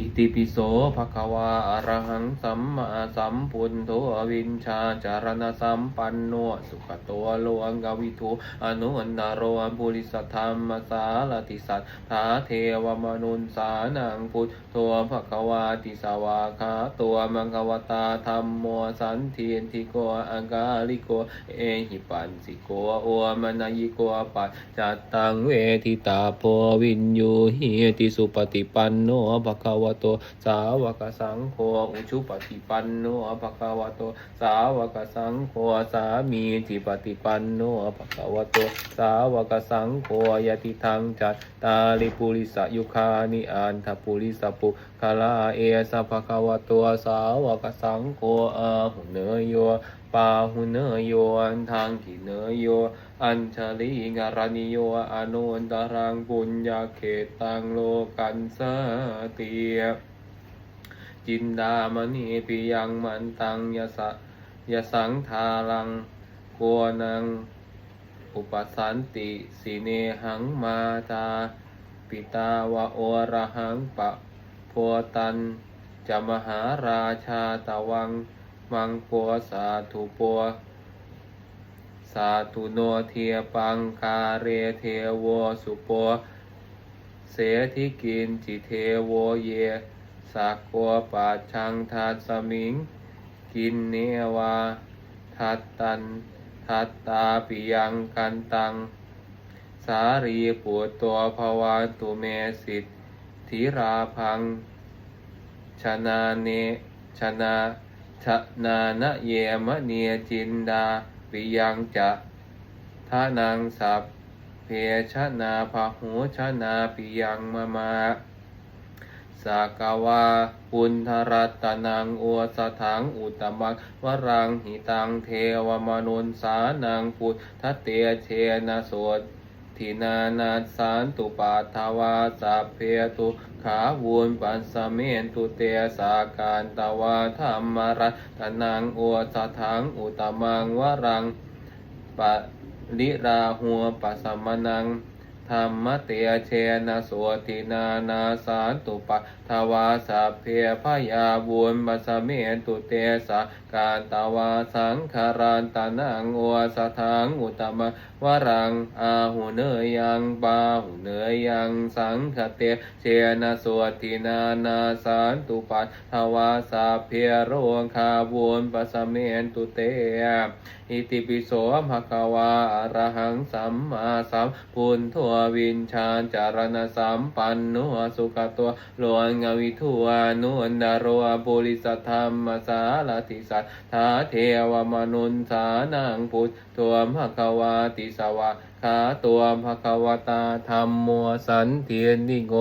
อิติปิโสภะคะวาอะระหังสัมมาสัมพุทโธอวินชาจารณสัมปันโนสุขโตโลอังกวิทูอนุอันดาโรบุริสธรรมสาลติสัตถาเทวมนุนสานังพุทโธภะคะวาติสวาคาตัวมังควตาธรรมโมสันเทียนทิโกอังกาลิโกเอหิปันสิโกโอมนายโกปัจจัตตังเวทิตาโพวินยูหิติสุปฏิปันโนภะคะวะโตสาวกสังโฆอุชุปฏิปันโนภะคะวะโตสาวกสังโฆสามีจิปฏิปันโนภะคะวะโตสาวกสังโฆยติทังจัตตาลิปุริสยุคานิอันทปุริสปุคลาเอสภะคะวะโตสาวกสังโฆอาหุเนโยปาหุเนโยอันทางกิเนโย อัญชลีกรณิโยอนุนตรังปุญญาเขตตังโลกันสเตียจินดามณีปิยังมันตังยสะยสังทารังโกนัง อุปสันติสิเนหังมาตา ปิตาวะโอระหังปะโพตันจะมหาราชาตะวัง มังปัวสาธุปัว สาธุโนเทียปังคาเรเทโวสุโปเสธิกินจิเทโวเยสักกัวปาชังทัสมิง กินเนวาทัตตันทัตตาปิยังกันตัง สารีปุตตัวภวาตุเมสิทธิราพัง ชนะเนชนะชนานะเยมะเนียจินดา ปิยังจะทานังสัพเพชนาภาหูชนาปิยังมามาสากาวาปุณธรัตนังอวสถังอุตมังวรังหิตังเทวมนุนสานังพุทธเตเชนะโสด ทินานาสานตุปาทวาสัพเพตุขาวุนปัสสเมนตุเตสาการตวาธรรมรัตนังอวสถังอุตมังวรังปะลิราหัวปัสมนังธรรมเตเชนะสวตินานาสานตุปะทวาสัพเพพยาบุญปัสเมตุเตสะการตวาสังคารันตานังอวสถังอุตตมะ วรังอาหุเนยยังบาหุเนยยังสังคเตเชนะสวตินานาสานตุปะทวาสัพเพโรคาบุญปัสเมตุเตอิติปิโสภะคะวาอรหังสัมมาสัมพุนทโธวินชาจารณสัมปันโนสุขตัวโลงวิทูอนุนดาโรปุริสธรรมสาลติสัทธาเทวมนุนสานังพุทโธภะคะวาติสวะขาตัวภะคะวตาธรรมโมสันเทียนนิโก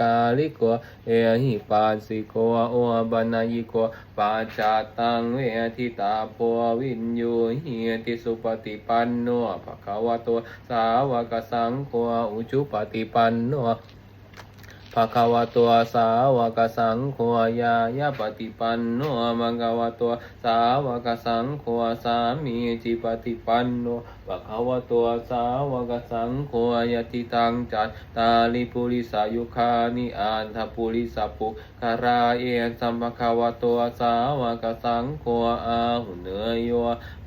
กาลิโกเอหิปัสสิโกโอบันญิโกปัจจตังเวทิตาโพวินยูเหียติสุปฏิปันโนภะคะวะโตสาวกสังโฆอุจุปฏิปันโนภะคะวะโตสาวกสังโฆยายาปฏิปันโนมังกวะโตสาวกสังโฆสามีจิปฏิปันโนภะคะวะโตสาวกสังโฆยติตังจัตตาลิปุริสายุคานิอันทปุริสปุคาราเอสัมภควะตัวสาวกสังโฆอาหุเนยโย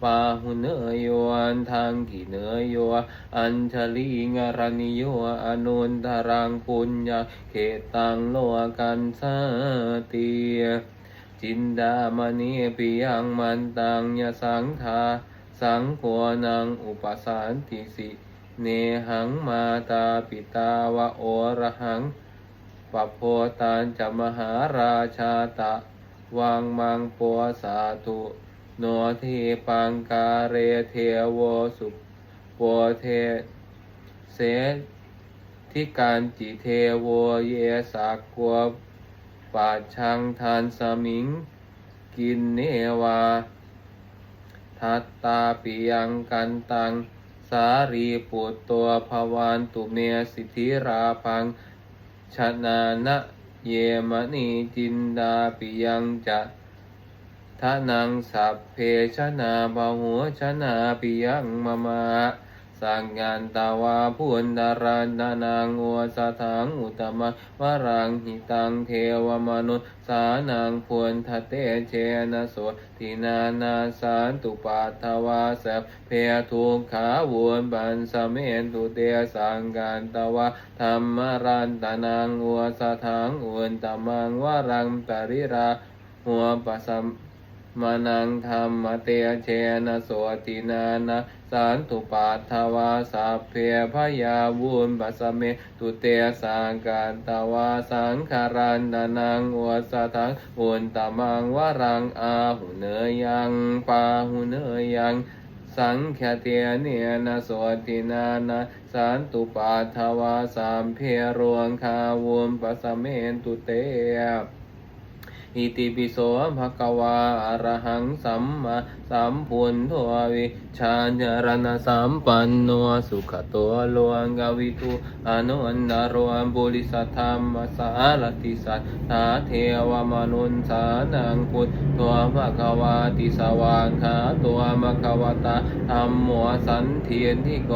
ปาหุเนยโยอันทางกิเนยโยอัญชลีงารณิโยอนุนทรังปุญญาเขตังโลกันสตีจินดามณีปิยังมันตังยสังทา สังโฆนังอุปสานติสิ เนหังมาตาปิตาวะโอระหังปะโพตานจะมหาราชาตะ วังมังปัวสาธุโนทีปังกาเรเทโวสุปวเทเสทิการจิเทโวเยสากกัวปาชังทานสมิง กินเนวา ทัตตาปิยังกันตัง สารีปุตตัวภวันตุเมสิทธิราพังชนะนะเยมณีจินดาปิยังจะทะนังสัพเพชนะบาหัวชนะปิยังมะมา สังงานตาวาพุนดารันดานังอัวสถังอุตมะวรังหิตังเทวมนุษย์สานังพวนทะเตเชนะโสทินานาสานตุปัทวาสัพเพทุกขาวนบันสเมนตุเตสังกันตวะธรรมรันตานังอัวสถังอุนตมังวรังตริราหัวปะสัม มานังธรรมเตเชนะโสตินานะสันตุปัทวาสัพเพพยาวุนปัสเมตุเตสังกันตวาสังขารันดานังอวสทังอุนตมังวรังอาหุเนยังปาหุเนยังสังขเตียเนนะโสตินานะสันตุปัทวาสัมเพรวงคาวุนปัสเมตุเต อิติปิโสภะคะวาอะระหังสัมมาสัมพุทโธวิชาญรณสัมปันโนสุขโตโลกวิทูอนุอันดารวบุริสัทธรรมสารติสัทธาเทวมนุนสานังพุทโธภะคะวาติสวากขาตัวมะคะวตาธรรมโมสันเทียนที่โก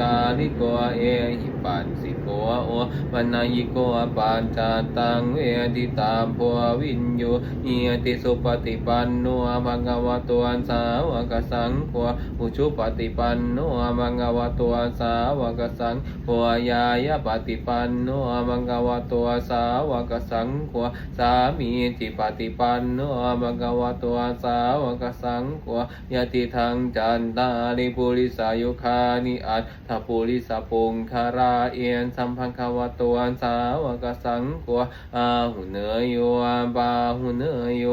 กาลิโกเอหิปัสสิโกโอปัญญิโกปัญจตังเวทิตาภววินโยเอียติสุปฏิปันโนภะคะวะโตสาวกสังโฆอุชุปฏิปันโนภะคะวะโตสาวกสังโฆยายปฏิปันโนภะคะวะโตสาวกสังโฆสามีจิปฏิปันโนภะคะวะโตสาวกสังโฆยติทังจันตาริปุริสายุคานิอัตถปุริสปุงคาราเอียนสัมพังคะวะโตสาวกสังโฆอาหุเนยโยบาหุเนยโย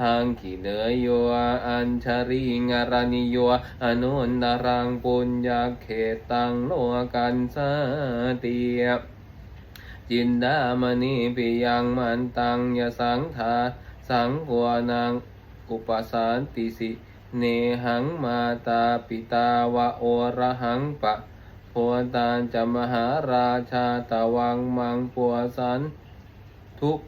ทางขีเนยโยอัญชริงารณิโยอนุนดารังปุญญาเขตังโลกันสติยจินดามณีปิยังมันตังยสังทาสังกัวนางอุปสานติสิ เนหังมาตาปิตาวะโอระหังปะ โพตานจะมหาราชาตะวังมังปัวสัน ทุก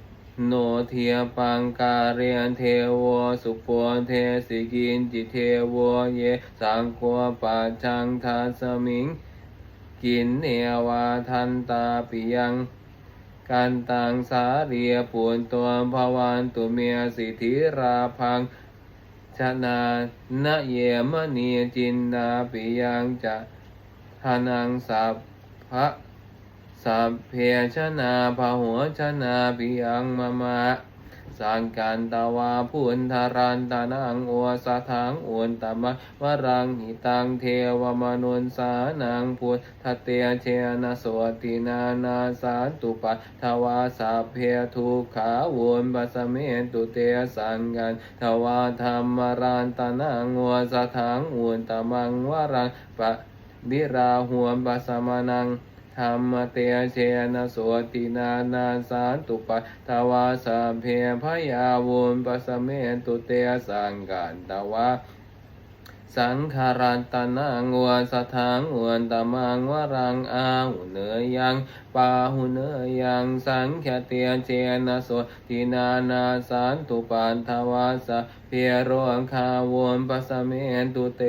โนเทียปังกาเรียนเทวสุปวเทสิกินจิเทวเยสังกัวปัจจังทัสมิง กินเนวาทันตาปิยังกันตังสาเรียปุนตัวภวันตุเมียสิทธิราพังชนะนะเยมณีจินดาปิยังจะ ทานังสัพพะสัพเพชนาพหัวชนาปิยังมะมะสังกันตวาพุนทารันตานังอวสถังอุนตมะวรังหิตังเทวมนุนสานังพุทธเตเชนะสวตินานาสาตุปะทวาสัพเพทุกขาวุนปัสเมตุเตสังกันทวาธรรมรันตานังอวสถังอุนตมังวรังปะ บิราหัวมปัสมานังธรรมเตเชนะโสตินานาสาตุปะทวาสัพเพพยาวุนปัสเมตุเตสังกันตวาสังขารันตนางวสถังอวนตมังวรังอาหุเนยยังปาหุเนยยังสังขเตียเจนะโสตินานาสันตุปันทวาสะเพียรวงคาวนปัสเมตุเต